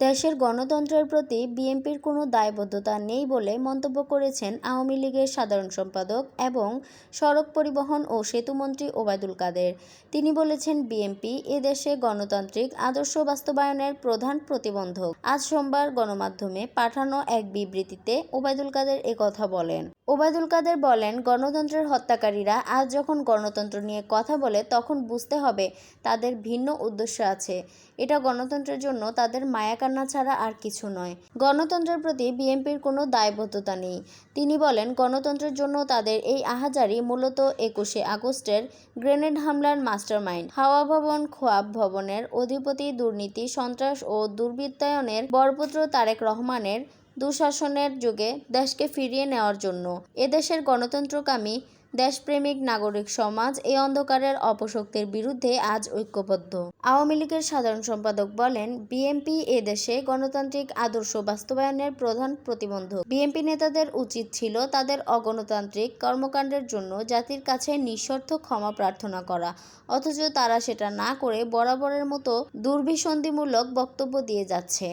দেশের গণতন্ত্রের প্রতি বিএনপির কোনো দায়বদ্ধতা নেই বলে মন্তব্য করেছেন আওয়ামী লীগের সাধারণ সম্পাদক এবং সড়ক পরিবহন ও সেতুমন্ত্রী ওবায়দুল কাদের। তিনি বলেছেন, বিএনপি এদেশে গণতান্ত্রিক আদর্শ বাস্তবায়নের প্রধান প্রতিবন্ধক। আজ সোমবার গণমাধ্যমে পাঠানো এক বিবৃতিতে ওবায়দুল কাদের কথা বলেন। ওবায়দুল কাদের বলেন, গণতন্ত্রের হত্যাকারীরা আজ যখন গণতন্ত্র নিয়ে কথা বলে, তখন বুঝতে হবে তাদের ভিন্ন উদ্দেশ্য আছে। এটা গণতন্ত্রের জন্য তাদের মায়াকান্না ছাড়া আর কিছু নয়। গণতন্ত্রের প্রতি বিএনপির কোনো দায়বদ্ধতা নেই। তিনি বলেন, গণতন্ত্রের জন্য তাদের এই আহাজারি মূলত একুশে আগস্টের গ্রেনেড হামলার মাস্টারমাইন্ড, হাওয়া ভবন খোয়াব ভবনের অধিপতি, দুর্নীতি, সন্ত্রাস ও দুর্বৃত্তায়নের বরপুত্র তারেক রহমানের দুঃশাসনের যুগে দেশকে ফিরিয়ে নেওয়ার জন্য। এদেশের গণতন্ত্রকামী দেশপ্রেমিক নাগরিক সমাজ এই অন্ধকারের অপশক্তির বিরুদ্ধে আজ ঐক্যবদ্ধ। আওয়ামী লীগের সাধারণ সম্পাদক বলেন, বিএনপি এদেশে গণতান্ত্রিক আদর্শ বাস্তবায়নের প্রধান প্রতিবন্ধক। বিএনপি নেতাদের উচিত ছিল তাদের অগণতান্ত্রিক কর্মকাণ্ডের জন্য জাতির কাছে নিঃশর্ত ক্ষমা প্রার্থনা করা। অথচ তারা সেটা না করে বরাবরের মতো দুর্বিসন্ধিমূলক বক্তব্য দিয়ে যাচ্ছে।